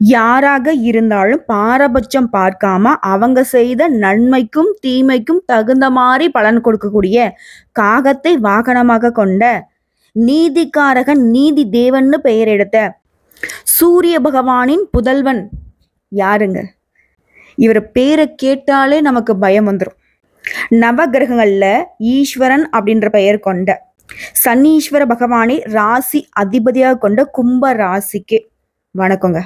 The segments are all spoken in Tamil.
யாராக இருந்தாலும் பாரபட்சம் பார்க்காம அவங்க செய்த நன்மைக்கும் தீமைக்கும் தகுந்த மாதிரி பலன் கொடுக்கக்கூடிய காகத்தை வாகனமாக கொண்ட நீதிக்காரகன் நீதி தேவன்னு பெயர் எடுத்த சூரிய பகவானின் புதல்வன் யாருங்க? இவர் பேரை கேட்டாலே நமக்கு பயம் வந்துடும் நவகிரகங்கள்ல ஈஸ்வரன் அப்படின்ற பெயர் கொண்ட சனீஸ்வர பகவானை ராசி அதிபதியாக கொண்ட கும்ப ராசிக்கு வணக்கங்க.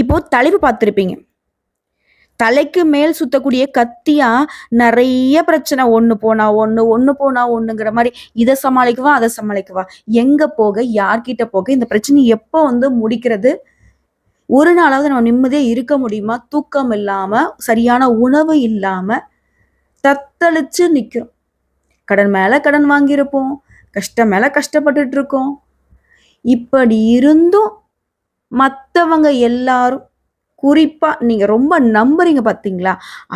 இப்போ தலைப்பு பார்த்துருப்பீங்க. தலைக்கு மேல் சுத்தக்கூடிய கத்தியா நிறைய பிரச்சனை. ஒன்று போனா ஒன்று ஒன்று போனா ஒன்றுங்கிற மாதிரி. இதை சமாளிக்கவா அதை சமாளிக்கவா? எங்கே போக யார்கிட்ட போக? இந்த பிரச்சனை எப்போ வந்து முடிக்கிறது? ஒரு நாளாவது நம்ம நிம்மதியாக இருக்க முடியுமா? தூக்கம் இல்லாமல் சரியான உணவு இல்லாமல் தத்தளிச்சு நிற்கிறோம் கடன் மேலே கடன் வாங்கியிருப்போம். கஷ்டம் மேலே கஷ்டப்பட்டுட்டு இருக்கோம். இப்படி இருந்தும் மற்றவங்க எல்லாரும் குறிப்பாக நீங்கள் ரொம்ப நம்புறீங்க பார்த்தீங்களா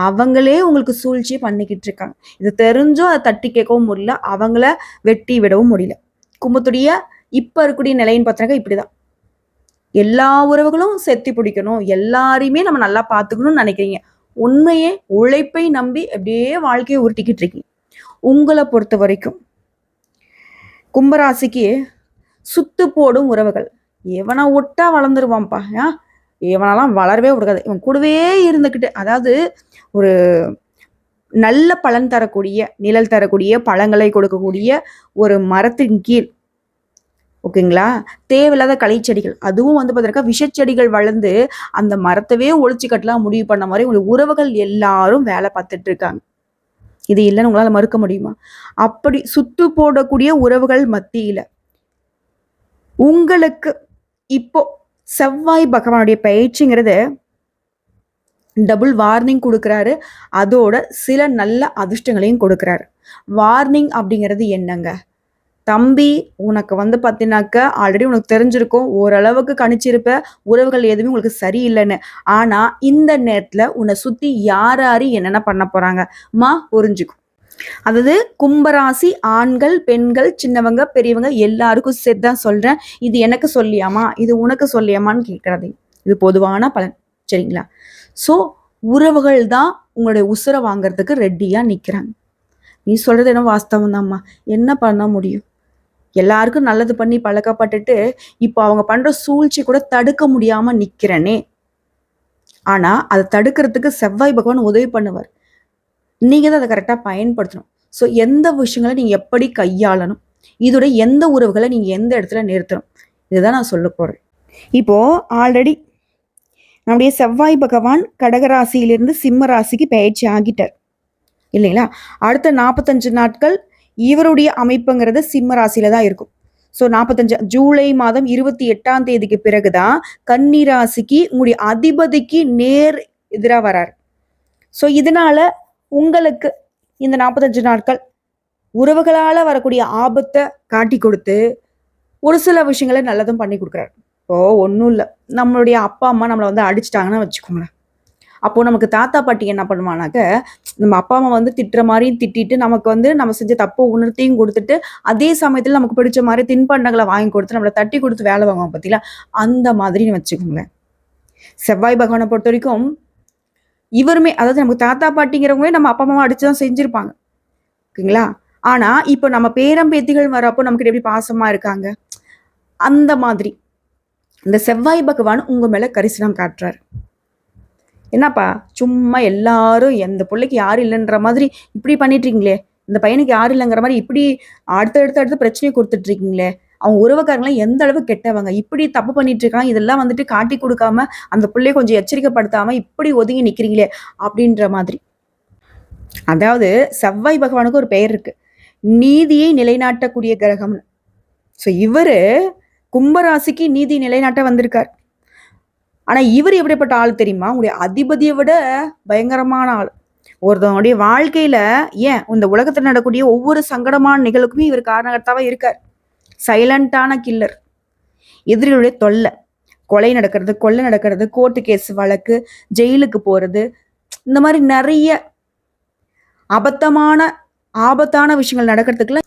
அவங்களே உங்களுக்கு சூழ்ச்சி பண்ணிக்கிட்டு இருக்காங்க. இது தெரிஞ்சும் அதை தட்டி கேட்கவும் முடியல. அவங்கள வெட்டி விடவும் முடியல. கும்பத்துடைய இப்போ இருக்கக்கூடிய நிலைன்னு பார்த்தீங்கன்னா இப்படிதான். எல்லா உறவுகளும் செத்தி பிடிக்கணும். எல்லாரையுமே நம்ம நல்லா பார்த்துக்கணும்னு நினைக்கிறீங்க. உண்மையே உழைப்பை நம்பி அப்படியே வாழ்க்கையை உருட்டிக்கிட்டு இருக்கீங்க. உங்களை பொறுத்த வரைக்கும் கும்பராசிக்கு சுத்து போடும் உறவுகள். எவனை விட்டா வளர்ந்துருவான்ப்பா ஏன் இவனெல்லாம் வளரவே விடாது இவன் கூடவே இருந்துக்கிட்டு அதாவது ஒரு நல்ல பலன் தரக்கூடிய நிழல் தரக்கூடிய பழங்களை கொடுக்கக்கூடிய ஒரு மரத்தின் கீழ் ஓகேங்களா? தேவையில்லாத கலைச்செடிகள். அதுவும் வந்து பார்த்தீங்கன்னா விஷச்செடிகள் வளர்ந்து அந்த மரத்தவே ஒழிச்சு கட்டலாம் முடிவு பண்ண மாதிரி உங்களுக்கு உறவுகள் எல்லாரும் வேலை பார்த்துட்டு இருக்காங்க இது இல்லைன்னு உங்களால் மறுக்க முடியுமா? அப்படி சுத்து போடக்கூடிய உறவுகள் மத்தியில் உங்களுக்கு இப்போ செவ்வாய் பகவானுடைய பயிற்சிங்கிறது டபுள் வார்னிங் கொடுக்குறாரு. அதோட சில நல்ல அதிர்ஷ்டங்களையும் கொடுக்குறாரு. வார்னிங் அப்படிங்கிறது என்னங்க? தம்பி உனக்கு வந்து பார்த்தீங்கன்னாக்க ஆல்ரெடி உனக்கு தெரிஞ்சிருக்கும். ஓரளவுக்கு கணிச்சிருப்ப. உறவுகள் எதுவுமே உங்களுக்கு சரியில்லைன்னு. ஆனால் இந்த நேரத்தில் உன்னை சுற்றி யார் யார் என்னென்ன பண்ண போகிறாங்க மா புரிஞ்சுக்கும் அதாவது கும்பராசி ஆண்கள் பெண்கள் சின்னவங்க பெரியவங்க எல்லாருக்கும் சேர்த்து தான் சொல்றேன். இது எனக்கு சொல்லியாமா? இது உனக்கு சொல்லியாமான்னு கேட்கறது. இது பொதுவான பலன். சரிங்களா? ஸோ உறவுகள் தான் உங்களுடைய உசுரை வாங்குறதுக்கு ரெடியா நிக்கிறாங்க. நீ சொல்றது என்ன வாஸ்தவம் தான்மா என்ன பண்ண முடியும்? எல்லாருக்கும் நல்லது பண்ணி பழக்கப்பட்டுட்டு இப்போ அவங்க பண்ற சூழ்ச்சி கூட தடுக்க முடியாம நிக்கிறேனே. ஆனா அதை தடுக்கிறதுக்கு செவ்வாய் பகவான் உதவி பண்ணுவார். நீங்கள் தான் அதை கரெக்டாக பயன்படுத்தணும். ஸோ எந்த விஷயங்களை நீங்கள் எப்படி கையாளணும்? இதோட எந்த உறவுகளை நீங்கள் எந்த இடத்துல நிறுத்தணும்? இதுதான் நான் சொல்ல போகிறேன் இப்போது ஆல்ரெடி நம்முடைய செவ்வாய் பகவான் கடகராசியிலிருந்து சிம்ம ராசிக்கு பயிற்சி ஆகிட்டார். இல்லைங்களா? அடுத்த நாற்பத்தஞ்சு நாட்கள் இவருடைய அமைப்புங்கிறது சிம்ம ராசியில தான் இருக்கும். ஸோ நாற்பத்தஞ்சு ஜூலை மாதம் இருபத்தி எட்டாம் தேதிக்கு பிறகுதான் கன்னி ராசிக்கு உங்களுடைய அதிபதிக்கு நேர் எதிராக வராரு. ஸோ இதனால உங்களுக்கு இந்த நாற்பத்தஞ்சு நாட்கள் உறவுகளால் வரக்கூடிய ஆபத்தை காட்டி கொடுத்து ஒரு சில விஷயங்களை நல்லதும் பண்ணி கொடுக்குறாரு. இப்போ ஒன்றும் இல்லை. நம்மளுடைய அப்பா அம்மா நம்மளை வந்து அடிச்சிட்டாங்கன்னு வச்சுக்கோங்களேன். அப்போது நமக்கு தாத்தா பாட்டி என்ன பண்ணுவானாக்க நம்ம அப்பா அம்மா வந்து திட்டுற மாதிரியும் திட்டிட்டு நமக்கு வந்து நம்ம செஞ்ச தப்பு உணர்த்தியும் கொடுத்துட்டு அதே சமயத்தில் நமக்கு பிடிச்ச மாதிரி தின்பண்டங்களை வாங்கி கொடுத்து நம்மளை தட்டி கொடுத்து வேலை வாங்குவோம் பார்த்தீங்களா அந்த மாதிரின்னு வச்சுக்கோங்களேன். செவ்வாய் பகவானை பொறுத்த வரைக்கும் இவருமே அதாவது நமக்கு தாத்தா பாட்டிங்கிறவங்களே நம்ம அப்பா அம்மா அடிச்சு தான் செஞ்சிருப்பாங்க. ஓகேங்களா? ஆனா இப்போ நம்ம பேரம் பேத்திகள் வரப்போ நமக்கு எப்படி பாசமா இருக்காங்க? அந்த மாதிரி. இந்த செவ்வாய் பகவான் உங்க மேல கரிசனம் காட்டுறாரு. என்னப்பா சும்மா எல்லாரும் எந்த பிள்ளைக்கு யாரும் இல்லைன்ற மாதிரி இப்படி பண்ணிட்டு இருக்கீங்களே. இந்த பையனுக்கு யாரும் இல்லைங்கிற மாதிரி இப்படி அடுத்த அடுத்த அடுத்த பிரச்சனையை கொடுத்துட்டு இருக்கீங்களே. அவங்க உறவுக்காரங்களாம் எந்த அளவு கெட்டவங்க? இப்படி தப்பு பண்ணிட்டு இருக்காங்க இதெல்லாம் வந்துட்டு காட்டி கொடுக்காம அந்த பிள்ளைய கொஞ்சம் எச்சரிக்கைப்படுத்தாம இப்படி ஒதுங்கி நிக்கிறீங்களே அப்படின்ற மாதிரி. அதாவது செவ்வாய் பகவானுக்கு ஒரு பெயர் இருக்கு. நீதியை நிலைநாட்டக்கூடிய கிரகம்னு. ஸோ இவர் கும்பராசிக்கு நீதி நிலைநாட்ட வந்திருக்கார். ஆனால் இவர் எப்படிப்பட்ட ஆள் தெரியுமா? உங்களுடைய அதிபதியை விட பயங்கரமான ஆள். ஒருத்தவங்களுடைய வாழ்க்கையில் ஏன் இந்த உலகத்தில் நடக்கக்கூடிய ஒவ்வொரு சங்கடமான நிகழ்வுக்குமே இவர் காரணகர்த்தாவாக இருக்கார்? சைலண்டான கில்லர். எதிரிகளுடைய தொல்லை. கொலை நடக்கிறது கொள்ளை நடக்கிறது கோர்ட்டு கேஸ் வழக்கு ஜெயிலுக்கு போகிறது இந்த மாதிரி நிறைய அபத்தமான ஆபத்தான விஷயங்கள் நடக்கிறதுக்குள்ள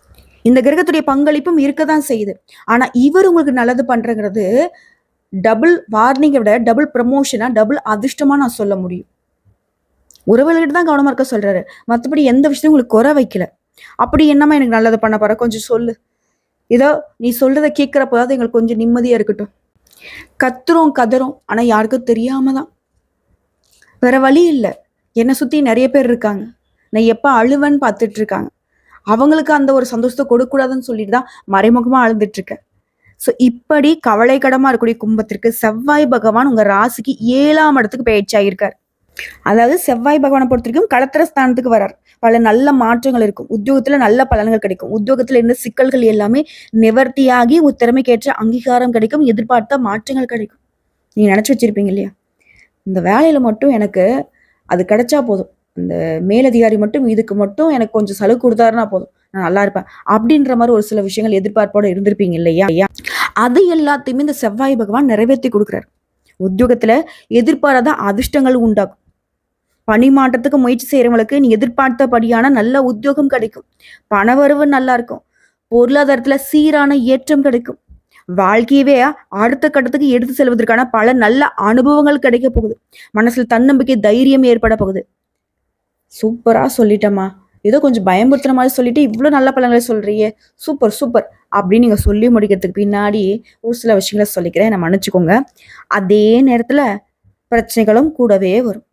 இந்த கிரகத்துடைய பங்களிப்பும் இருக்க தான் செய்யுது. ஆனால் இவர் உங்களுக்கு நல்லது பண்ணுறங்கிறது டபுள் வார்னிங்கை விட டபுள் ப்ரமோஷனாக டபுள் அதிர்ஷ்டமாக நான் சொல்ல முடியும். உறவுகள்கிட்ட தான் கவனமாக இருக்க சொல்கிறாரு மற்றபடி எந்த விஷயத்தையும் உங்களுக்கு குறை வைக்கல. அப்படி என்னம்மா எனக்கு நல்லது பண்ண போகிற கொஞ்சம் சொல்லு. இதோ நீ சொல்றத கேட்குறப்போதாவது எங்களுக்கு கொஞ்சம் நிம்மதியா இருக்கட்டும். கத்துறோம் கதறோம் ஆனா யாருக்கும் தெரியாம தான் வேற வழி இல்லை. என்னை சுத்தி நிறைய பேர் இருக்காங்க. நான் எப்ப அழுவேன்னு பார்த்துட்டு இருக்காங்க. அவங்களுக்கு அந்த ஒரு சந்தோஷத்தை கொடுக்கக்கூடாதுன்னு சொல்லிட்டு தான் மறைமுகமா அழுதுட்டு இருக்கேன். ஸோ இப்படி கவலைக்கடமா இருக்கக்கூடிய கும்பத்திற்கு செவ்வாய் பகவான் உங்க ராசிக்கு ஏழாம் இடத்துக்கு பயிற்சியாயிருக்கார். அதாவது செவ்வாய் பகவானை பொறுத்த வரைக்கும் களத்திர ஸ்தானத்துக்கு வரார் பல நல்ல மாற்றங்கள் இருக்கும். உத்தியோகத்துல நல்ல பலன்கள் கிடைக்கும். உத்தியோகத்துல இருந்த சிக்கல்கள் எல்லாமே நிவர்த்தியாகி உங்க திறமைக்கேற்ற அங்கீகாரம் கிடைக்கும். எதிர்பார்த்த மாற்றங்கள் கிடைக்கும். நீங்க நினைச்சு வச்சிருப்பீங்க இல்லையா? இந்த வேலையில மட்டும் எனக்கு அது கிடைச்சா போதும். இந்த மேலதிகாரி மட்டும் இதுக்கு மட்டும் எனக்கு கொஞ்சம் செலவு கொடுத்தாருன்னா போதும். நான் நல்லா இருப்பேன். அப்படின்ற மாதிரி ஒரு சில விஷயங்கள் எதிர்பார்ப்போட இருந்திருப்பீங்க இல்லையா? ஐயா அது எல்லாத்தையுமே இந்த செவ்வாய் பகவான் நிறைவேற்றி கொடுக்குறாரு. உத்தியோகத்துல எதிர்பாராத அதிர்ஷ்டங்கள் உண்டாகும். பணி மாற்றத்துக்கு முயற்சி செய்யறவங்களுக்கு நீ எதிர்பார்த்தபடியான நல்ல உத்தியோகம் கிடைக்கும். பணவரவு நல்லா இருக்கும். பொருளாதாரத்துல சீரான ஏற்றம் கிடைக்கும். வாழ்க்கையவே அடுத்த கட்டத்துக்கு எடுத்து செல்வதற்கான பல நல்ல அனுபவங்கள் கிடைக்க போகுது. மனசுல தன்னம்பிக்கை தைரியம் ஏற்பட போகுது. சூப்பரா சொல்லிட்டம்மா. ஏதோ கொஞ்சம் பயமுறுத்துற மாதிரி சொல்லிட்டு இவ்வளோ நல்ல பழங்களை சொல்றியே. Super super. அப்படின்னு நீங்க சொல்லி முடிக்கிறதுக்கு பின்னாடி ஒரு சில விஷயங்களை சொல்லிக்கிறேன். என்னை மன்னிச்சுக்கோங்க. அதே நேரத்துல பிரச்சனைகளும் கூடவே வரும்.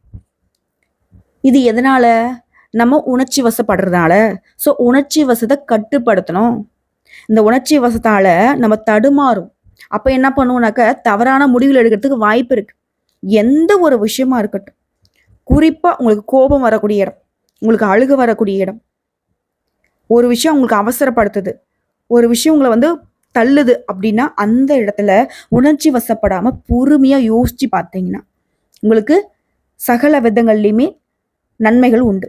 இது எதனால? நம்ம உணர்ச்சி வசப்படுறதுனால. ஸோ உணர்ச்சி வசத்தை கட்டுப்படுத்தணும். இந்த உணர்ச்சி வசத்தால நம்ம தடுமாறும். அப்போ என்ன பண்ணுவோம்னாக்க தவறான முடிவுகள் எடுக்கிறதுக்கு வாய்ப்பு இருக்கு. எந்த ஒரு விஷயமா இருக்கட்டும். குறிப்பாக உங்களுக்கு கோபம் வரக்கூடிய இடம். உங்களுக்கு அழுக வரக்கூடிய இடம். ஒரு விஷயம் உங்களுக்கு அவசரப்படுத்துது. ஒரு விஷயம் உங்களை வந்து தள்ளுது அப்படின்னா அந்த இடத்துல உணர்ச்சி வசப்படாமல் பொறுமையாக யோசித்து பார்த்தீங்கன்னா உங்களுக்கு சகல விதங்கள்லையுமே நன்மைகள் உண்டு.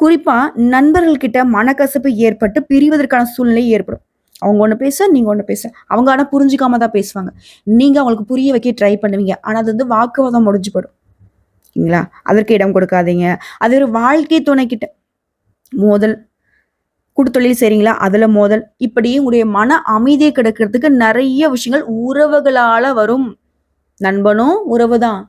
குறிப்பா நண்பர்கள்கிட்ட மனக்கசப்பு ஏற்பட்டு பிரிவதற்கான சூழ்நிலை ஏற்படும். அவங்க ஒன்று பேச நீங்கள் ஒன்று பேச. அவங்க ஆனால் புரிஞ்சுக்காம தான் பேசுவாங்க. நீங்கள் அவங்களுக்கு புரிய வைக்க ட்ரை பண்ணுவீங்க. ஆனால் அது வந்து வாக்குவாதம் முடிஞ்சு போடும் சரிங்களா அதற்கு இடம் கொடுக்காதீங்க. அது ஒரு வாழ்க்கை துணைக்கிட்ட. மோதல். குடுத்தொழில் சரிங்களா அதில் மோதல். இப்படி உங்களுடைய மன அமைதியை கிடைக்கிறதுக்கு நிறைய விஷயங்கள் உறவுகளால் வரும். நண்பனும் உறவு தான்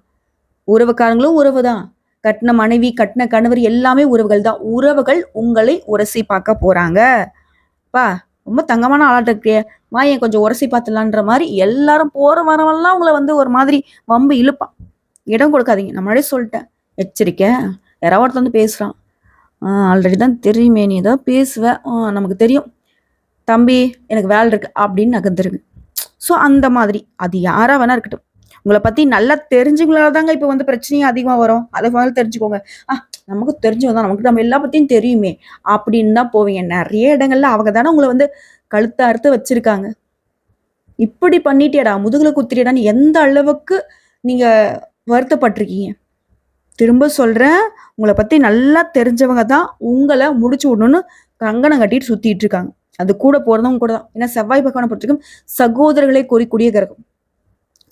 உறவுக்காரங்களும் உறவு தான் கட்டின மனைவி கட்டின கணவர் எல்லாமே உறவுகள் தான் உறவுகள் உங்களை உரசி பார்க்க போறாங்க. பா ரொம்ப தங்கமான ஆளாட்ட இருக்கே. வாயன் கொஞ்சம் உரசி பார்த்துலான்ற மாதிரி எல்லாரும் போற வரவெல்லாம் உங்களை வந்து ஒரு மாதிரி வம்பு இழுப்பான். இடம் கொடுக்காதீங்க. நான் முன்னாடியே சொல்லிட்டேன். எச்சரிக்கை. யாராவது ஒருத்தர் வந்து பேசுறான். ஆல்ரெடி தான் தெரியுமே. நீ ஏதாவது பேசுவ. நமக்கு தெரியும். தம்பி எனக்கு வேலை இருக்கு அப்படின்னு நகர்ந்துருக்கு ஸோ அந்த மாதிரி. அது யாராக வேணா இருக்கட்டும். உங்களை பத்தி நல்லா தெரிஞ்சுங்களால தாங்க இப்போ வந்து பிரச்சனையும் அதிகமாக வரும். அதை முதல்ல தெரிஞ்சுக்கோங்க. ஆ நமக்கு தெரிஞ்சவங்க தான் நமக்கு நம்ம எல்லா பத்தியும் தெரியுமே. அப்படின்னு தான் போவீங்க. நிறைய இடங்கள்ல அவங்க தானே உங்களை வந்து கழுத்தை அறுத்து வச்சிருக்காங்க. இப்படி பண்ணிட்டியடா. முதுகுல குத்திரியடான்னு எந்த அளவுக்கு நீங்க வருத்தப்பட்டிருக்கீங்க? திரும்ப சொல்றேன். உங்களை பத்தி நல்லா தெரிஞ்சவங்க தான் உங்களை முடிச்சு விடணும்னு கங்கணம் கட்டிட்டு சுத்திட்டு இருக்காங்க. அது கூட பிறந்தவங்க கூட தான். ஏன்னா செவ்வாய் பகவானை பொறுத்திருக்கும் சகோதரர்களை குறிக்கூடிய கிரகம்.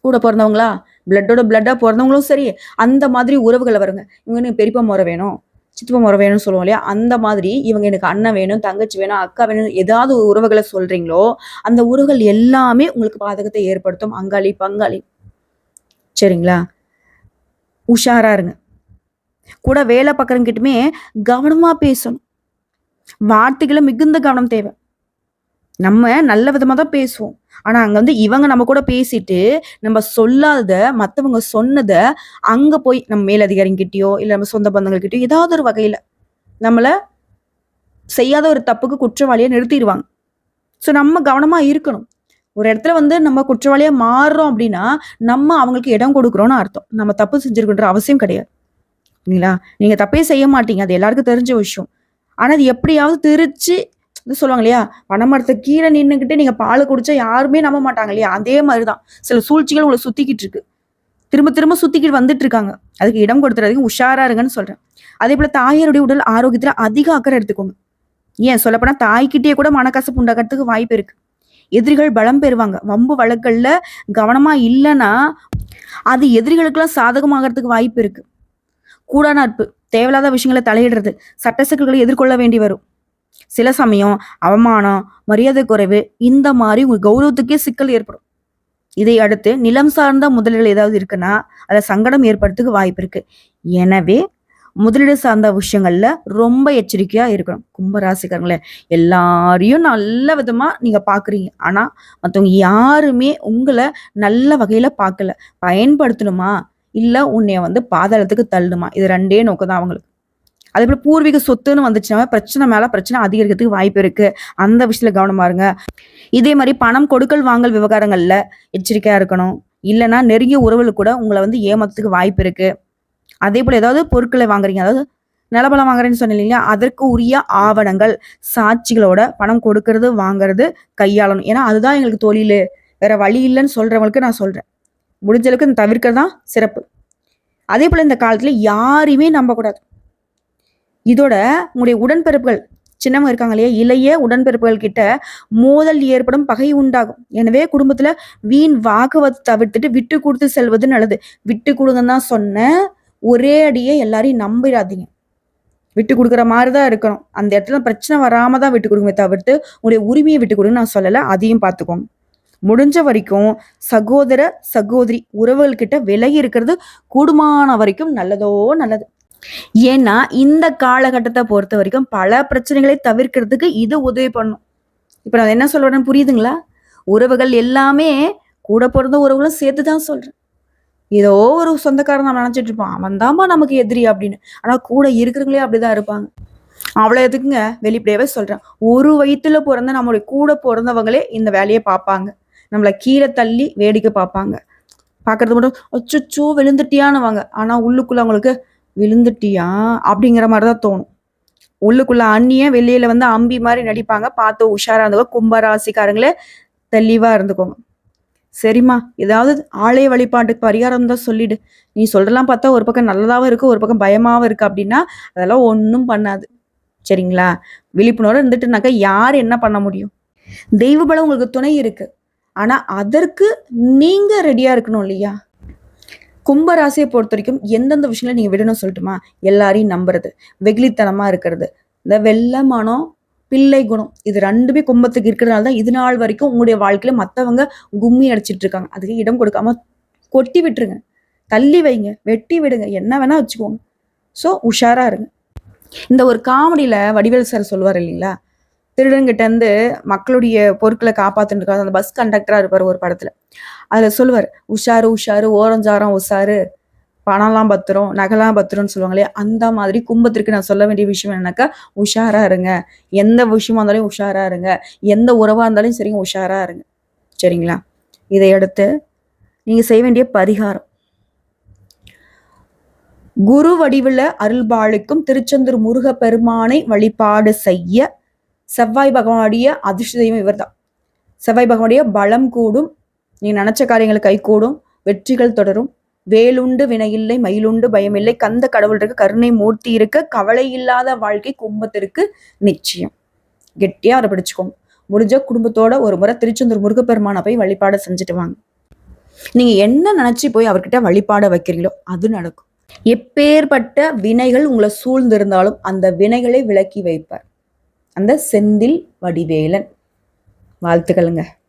கூட பிறந்தவங்களா? பிளட்டோட பிளட்டாக பிறந்தவங்களும் சரி அந்த மாதிரி உறவுகளை வருங்க. இவங்க எனக்கு பெரியப்பா முறை வேணும் சித்தப்பா முறை வேணும்னு சொல்லுவோம் இல்லையா? அந்த மாதிரி இவங்க எனக்கு அண்ணன் வேணும் தங்கச்சி வேணும் அக்கா வேணும் ஏதாவது உறவுகளை சொல்றீங்களோ அந்த உறவுகள் எல்லாமே உங்களுக்கு பாதகத்தை ஏற்படுத்தும். அங்காளி பங்காளி. சரிங்களா? உஷாரா இருங்க. கூட வேலை பார்க்குறங்கிட்டுமே கவனமாக பேசணும். வார்த்தைகளை மிகுந்த கவனம் தேவை. நம்ம நல்ல விதமாக தான் பேசுவோம். ஆனா அங்க வந்து இவங்க நம்ம கூட பேசிட்டு நம்ம சொல்லாத மத்தவங்க சொன்னத அங்க போய் நம்ம மேலதிகாரிங்கிட்டயோ இல்ல நம்ம சொந்த பந்தங்கள்கிட்டயோ ஏதாவது ஒரு வகையில நம்மள செய்யாத ஒரு தப்புக்கு குற்றவாளியை நிறுத்திடுவாங்க. ஸோ நம்ம கவனமா இருக்கணும். ஒரு இடத்துல வந்து நம்ம குற்றவாளியா மாறுறோம் அப்படின்னா நம்ம அவங்களுக்கு இடம் கொடுக்குறோம்னு அர்த்தம். நம்ம தப்பு செஞ்சிருக்கின்ற அவசியம் கிடையாது. இல்லைங்களா? நீங்க தப்பே செய்ய மாட்டீங்க. அது எல்லாருக்கும் தெரிஞ்ச விஷயம். ஆனா அது எப்படியாவது திருச்சு இது சொல்லுவாங்க இல்லையா? பனைமரத்தை கீழே நின்றுக்கிட்டு நீங்கள் பால் குடிச்சா யாருமே நம்ப மாட்டாங்க இல்லையா? அதே மாதிரி தான் சில சூழ்ச்சிகள் உங்களை சுத்திக்கிட்டு இருக்கு. திரும்ப திரும்ப சுத்திக்கிட்டு வந்துட்டு இருக்காங்க. அதுக்கு இடம் கொடுத்துறதுக்கு உஷாரா இருங்கன்னு சொல்றேன். அதே போல தாயாருடைய உடல் ஆரோக்கியத்துல அதிக அக்கறை எடுத்துக்கோங்க. ஏன் சொல்லப்போனா தாய்கிட்டே கூட மனக்கசப்பு உண்டாகிறதுக்கு வாய்ப்பு இருக்கு. எதிரிகள் பலம் பெறுவாங்க. வம்பு வழக்கல்ல கவனமா இல்லைன்னா அது எதிரிகளுக்கெல்லாம் சாதகமாகறதுக்கு வாய்ப்பு இருக்கு. கூடா நட்பு தேவையில்லாத விஷயங்களை தலையிடுறது சட்ட சிக்கல்களை எதிர்கொள்ள வேண்டி வரும். சில சமயம் அவமானம் மரியாதை குறைவு இந்த மாதிரி உங்க கௌரவத்துக்கே சிக்கல் ஏற்படும். இதை அடுத்து நிலம் சார்ந்த முதலீடுகள் ஏதாவது இருக்குன்னா அதில் சங்கடம் ஏற்படுறதுக்கு வாய்ப்பு இருக்கு. எனவே முதலீடு சார்ந்த விஷயங்கள்ல ரொம்ப எச்சரிக்கையா இருக்கணும். கும்பராசிக்காரங்களே எல்லாரையும் நல்ல விதமா நீங்க பாக்குறீங்க. ஆனா மற்றவங்க யாருமே உங்களை நல்ல வகையில பார்க்கல பயன்படுத்தணுமா? இல்ல உன்னைய வந்து பாதாளத்துக்கு தள்ளணுமா? இது ரெண்டே நோக்கம் தான் அவங்களுக்கு. அதே போல பூர்வீக சொத்துன்னு வந்துச்சுன்னா பிரச்சனை மேல பிரச்சனை அதிகரிக்கிறதுக்கு வாய்ப்பு இருக்கு. அந்த விஷயத்துல கவனமா இருங்க. இதே மாதிரி பணம் கொடுக்கல் வாங்கல் விவகாரங்கள்ல எச்சரிக்கையா இருக்கணும். இல்லைன்னா நெருங்கிய உறவுகள் கூட உங்களை வந்து ஏமாத்துறதுக்கு வாய்ப்பு இருக்கு. அதே போல ஏதாவது பொருட்களை வாங்குறீங்க. அதாவது நிலபலம் வாங்குறேன்னு சொன்னீங்க இல்லையா அதற்கு உரிய ஆவணங்கள் சாட்சிகளோட பணம் கொடுக்கறது வாங்குறது கையாளணும். ஏன்னா அதுதான் எங்களுக்கு தொழில். வேற வழி இல்லைன்னு சொல்றவங்களுக்கு நான் சொல்றேன். முடிஞ்ச அளவுக்கு தவிர்க்கிறது தான் சிறப்பு. அதே போல இந்த காலத்துல யாரையுமே நம்பக்கூடாது. இதோட உங்களுடைய உடன்பிறப்புகள் சின்னவங்க இருக்காங்க இல்லையா? இளைய உடன்பிறப்புகள் கிட்ட மோதல் ஏற்படும் பகை உண்டாகும். எனவே குடும்பத்துல வீண் வாக்குவத்தை தவிர்த்துட்டு விட்டு கொடுத்து செல்வது நல்லது. விட்டு கொடுங்கன்னு தான் சொன்னேன் ஒரே அடியே எல்லாரையும் நம்பிடாதீங்க. விட்டு கொடுக்குற மாதிரி தான் இருக்கணும். அந்த இடத்துல பிரச்சனை வராம தான் விட்டு கொடுங்க தவிர்த்து உங்களுடைய உரிமையை விட்டு கொடுங்க நான் சொல்லலை. அதையும் பார்த்துக்கோங்க. முடிஞ்ச வரைக்கும் சகோதர சகோதரி உறவுகள் கிட்ட விலகி இருக்கிறது கூடுமான வரைக்கும் நல்லதோ நல்லது. ஏன்னா இந்த காலகட்டத்தை பொறுத்த வரைக்கும் பல பிரச்சனைகளை தவிர்க்கிறதுக்கு இது உதவி பண்ணும். இப்ப நான் என்ன சொல்றேன்னு புரியுதுங்களா? உறவுகள் எல்லாமே கூட பிறந்த உறவுகளும் சேர்த்து தான் சொல்றேன். ஏதோ ஒரு சொந்தக்காரன் நம்ம நினைச்சிட்டு இருப்பான். அவன் தான்மா நமக்கு எதிரி அப்படின்னு. ஆனா கூட இருக்கிறவங்களே அப்படிதான் இருப்பாங்க. அவ்வளவு எதுக்குங்க? வெளிப்படையாவே சொல்றேன். ஒரு வயிற்றுல பிறந்த நம்மளுடைய கூட பிறந்தவங்களே இந்த வேலையை பார்ப்பாங்க. நம்மளை கீழே தள்ளி வேடிக்கை பார்ப்பாங்க. பார்க்கறது மட்டும் அச்சுச்சோ விழுந்துட்டியான்னு ஆனா உள்ளுக்குள்ள அவங்களுக்கு விழுந்துட்டியா? அப்படிங்கிற மாதிரி தான் தோணும். உள்ளுக்குள்ள அண்ணிய வெளியில வந்து அம்பி மாதிரி நடிப்பாங்க. பார்த்து உஷாரா இருந்துக்கோ. கும்பராசிக்காரங்களே தெளிவா இருந்துக்கோங்க. சரிம்மா ஏதாவது ஆலய வழிபாட்டுக்கு பரிகாரம் தான் சொல்லிடு. நீ சொல்றலாம் பார்த்தா ஒரு பக்கம் நல்லதாகவும் இருக்கு ஒரு பக்கம் பயமாவும் இருக்கு அப்படின்னா அதெல்லாம் ஒன்றும் பண்ணாது. சரிங்களா? விழிப்புணர்வு இருந்துட்டுனாக்கா யார் என்ன பண்ண முடியும்? தெய்வ பலம் உங்களுக்கு துணை இருக்கு. ஆனா அதற்கு நீங்க ரெடியா இருக்கணும் இல்லையா? கும்பராசியை பொறுத்த வரைக்கும் எந்தெந்த விஷயங்களை நீங்கள் விடணும் சொல்லட்டுமா? எல்லாரையும் நம்புறது வெகுளித்தனமாக இருக்கிறது. இந்த வெள்ளமானம் பிள்ளை குணம் இது ரெண்டுமே கும்பத்துக்கு இருக்கிறதுனால தான் இது நாள் வரைக்கும் உங்களுடைய வாழ்க்கையில மற்றவங்க கும்மி அடிச்சிட்டு இருக்காங்க. அதுக்கு இடம் கொடுக்காம கொட்டி விட்டுருங்க. தள்ளி வைங்க வெட்டி விடுங்க. என்ன வேணா வச்சுக்கோங்க. ஸோ உஷாரா இருங்க. இந்த ஒரு காமெடியில வடிவேல் சார் சொல்லுவார் இல்லைங்களா? திருடன்கிட்ட இருந்து மக்களுடைய பொருட்களை காப்பாத்துட்டு அந்த பஸ் கண்டக்டரா இருப்பார் ஒரு படத்துல. அதுல சொல்லுவார் உஷாரு உஷாரு ஓரஞ்சாரம் உஷாரு பணம்லாம் பத்திரம் நகைலாம் பத்திரம்னு சொல்லுவாங்களே அந்த மாதிரி கும்பத்திற்கு நான் சொல்ல வேண்டிய விஷயம் என்னன்னாக்கா உஷாரா இருங்க. எந்த விஷயமா இருந்தாலும் உஷாரா இருங்க. எந்த உறவா இருந்தாலும் சரிங்க உஷாரா இருங்க. சரிங்களா? இதை அடுத்து நீங்க செய்ய வேண்டிய பரிகாரம். குரு வடிவில் அருள்பாளுக்கும் திருச்செந்தூர் முருக பெருமானை வழிபாடு செய்ய செவ்வாய் பகவானுடைய அதிர்ஷ்ட தெய்வம் இவர் தான் செவ்வாய் பகவானுடைய பலம் கூடும். நீ நினைச்ச காரியங்கள் கை கூடும். வெற்றிகள் தொடரும். வேலுண்டு வினையில்லை மயிலுண்டு பயமில்லை. கந்த கடவுள் இருக்கு கருணை மூர்த்தி இருக்கு கவலை இல்லாத வாழ்க்கை கும்பத்திற்கு நிச்சயம். கெட்டியா அதை பிடிச்சுக்கோங்க. முடிஞ்ச குடும்பத்தோட ஒரு முறை திருச்செந்தூர் முருகப்பெருமானை போய் வழிபாடு செஞ்சுட்டு வாங்க. நீங்க என்ன நினைச்சு போய் அவர்கிட்ட வழிபாட வைக்கிறீங்களோ அது நடக்கும். எப்பேற்பட்ட வினைகள் உங்களை சூழ்ந்திருந்தாலும் அந்த வினைகளை விலக்கி வைப்பார். அந்த செந்தில் வடிவேலன். வாழ்த்துக்களுங்க.